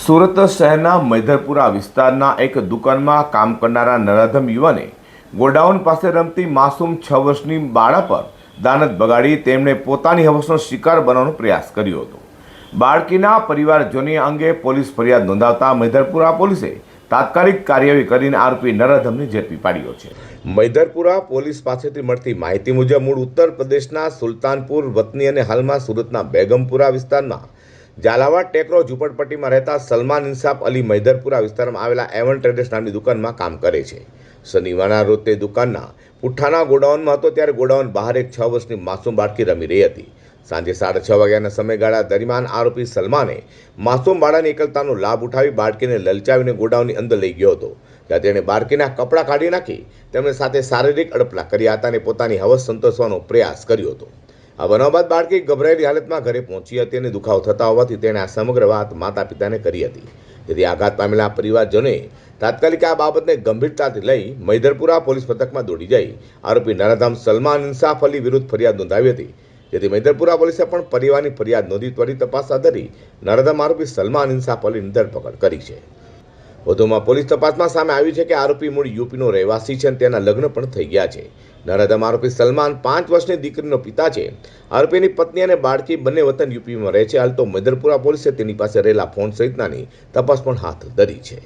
સુરત શહેરના મૈધરપુરા વિસ્તારના એક દુકાનમાં કામ કરનારા નરાધમ યુવાને ગોડાઉન પાસે રમતી માસૂમ છ વર્ષની બાળા પર દાનત બગાડી તેમણે પોતાની હવસનો શિકાર બનવાનો પ્રયાસ કર્યો હતો. બાળકીના પરિવારજોની અંગે પોલીસ ફરિયાદ નોંધાવતા મૈધરપુરા પોલીસે તાત્કાલિક કાર્યવાહી કરીને આરોપી નરાધમને ઝડપી પાડ્યો છે. મૈધરપુરા પોલીસ પાસેથી મળતી માહિતી મુજબ મૂળ ઉત્તર પ્રદેશના સુલતાનપુર વતની અને હાલમાં સુરતના બેગમપુરા વિસ્તારમાં ઝાલાવાડ ટેકરો ઝૂંપડપટ્ટીમાં રહેતા સલમાન ઇન્સાફ અલી મૈદરપુરા વિસ્તારમાં આવેલા એવન ટ્રેડર્સ નામની દુકાનમાં કામ કરે છે. શનિવારના રોજ તે દુકાનના પુઠ્ઠાના ગોડાઉનમાં હતો ત્યારે ગોડાઉન બહાર એક છ વર્ષની માસૂમ બાળકી રમી રહી હતી. સાંજે સાડા છ વાગ્યાના સમયગાળા દરમિયાન આરોપી સલમાને માસૂમ બાળાની એકલતાનો લાભ ઉઠાવી બાળકીને લલચાવીને ગોડાઉનની અંદર લઈ ગયો હતો. ત્યાં તેણે બાળકીના કપડાં કાઢી નાખી, તેમણે સાથે શારીરિક અડપલા કર્યા હતા અને પોતાની હવસ સંતોષવાનો પ્રયાસ કર્યો હતો. આ બનાવ બાદ બાળકી ગભરાયેલી હાલતમાં ઘરે પહોંચી હતી અને દુખાવો થતા હોવાથી તેણે આ સમગ્ર વાત માતા પિતાને કરી હતી. તેથી આઘાત પામેલા પરિવારજનોએ તાત્કાલિક આ બાબતને ગંભીરતાથી લઈ મૈદરપુરા પોલીસ મથકમાં દોડી જઈ આરોપી નરાધામ સલમાન ઇન્સાફ અલી વિરુદ્ધ ફરિયાદ નોંધાવી હતી. જેથી મૈદરપુરા પોલીસે પણ પરિવારની ફરિયાદ નોંધી ત્વરિત તપાસ હાથ ધરી નરાધામ આરોપી સલમાન ઇન્સાફ અલીની ધરપકડ કરી છે. વધુમાં પોલીસ તપાસમાં સામે આવ્યું છે કે આરોપી મૂળ યુપીનો રહેવાસી છે અને તેના લગ્ન પણ થઈ ગયા છે. નરાધમ આરોપી સલમાન પાંચ વર્ષની દીકરીનો પિતા છે. આરોપીની પત્ની અને બાળકી બંને વતન યુપીમાં રહે છે. હાલ તો મૈદરપુરા પોલીસે તેની પાસે રહેલા ફોન સહિતનાની તપાસ પણ હાથ ધરી છે.